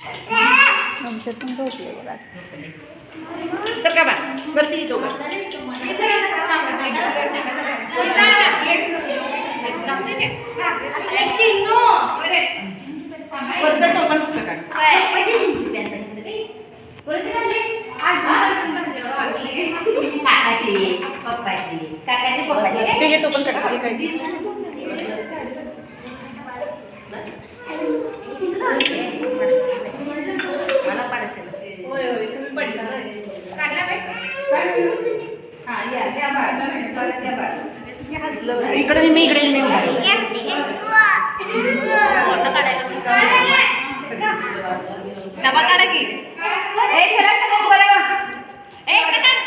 आमच्यात पण झोपले बघा. सर का बा? बरं ती दोघं वरचं टोपण फुटलं काढ. काकाची. पप्पाची. काकाची पप्पाची. काय? इकडे मी इकडे. डबा काढा की. ए खरं काढ.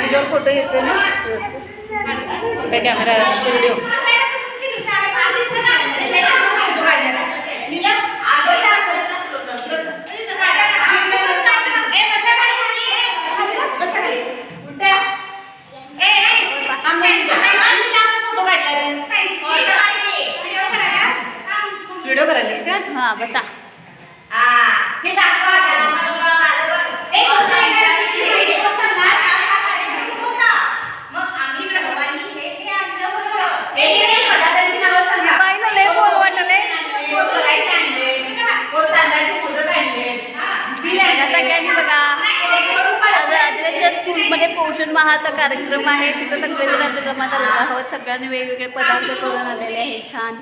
तुझ्यावर फोटो घेतोय ना? कॅमेरा व्हिडिओ व्हिडिओ करायलास का? हां बसा. सगळ्यांनी बघा. आज स्कूलमध्ये पोषण माहाचा कार्यक्रम आहे. तिथं सगळेजण आम्ही जमा झालेलो आहोत. सगळ्यांनी वेगवेगळे पदार्थ करून आलेले आहे छान.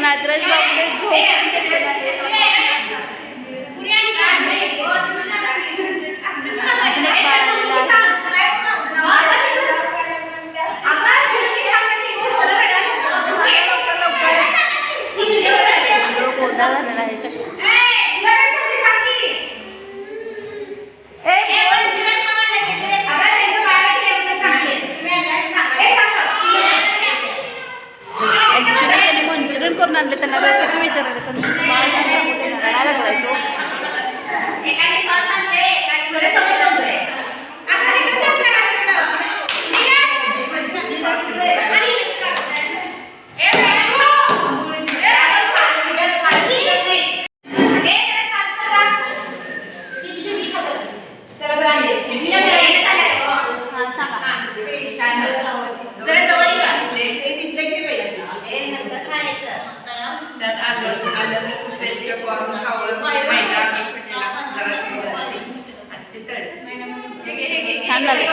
केली असते पण आदिराज बाबूने झोप छान झाले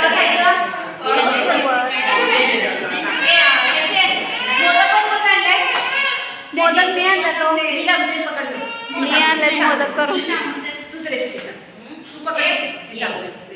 मोदक मी आणला तो. मी आणले मोदक करून. हे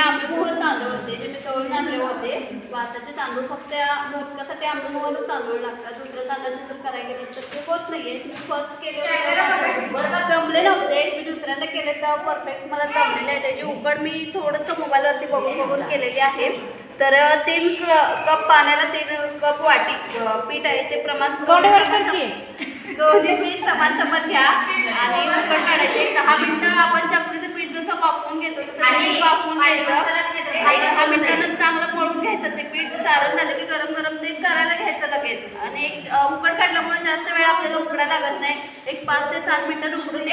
आंबेमोहर तांदूळ होते जे मी तळून होते भाताचे तांदूळ फक्त मोदकासाठी आंबेमोहरच तांदूळ लागतात दुसऱ्या तांदळाचे जर करायला गेलं तर ते होत नाहीये मी फर्स्ट केले होते जमले नव्हते. मी दुसऱ्यांदा केले तर परफेक्ट मला जमलेले आहे. त्याची उकड मी थोडंसं मोबाईलवरती बघून बघून केलेली आहे. तर तीन कप पाण्याला तीन कप वाटी पीठ आहे ते प्रमाण दोन्ही पीठ समान समान घ्या. आणि उकड काढायचे. दहा मिनिटं आपण चपातीचं पीठ जसं वापरून घेतो तसं आणि वापरून घ्यायचं. दहा मिनिटानं चांगलं मळून घ्यायचं. ते पीठ सारण झालं की गरम गरम ते करायला घ्यायचं लगेच. आणि एक उकड काढल्यामुळे जास्त वेळ आपल्याला उकडायला लागत नाही. एक पाच ते सात मिनिटं उकडून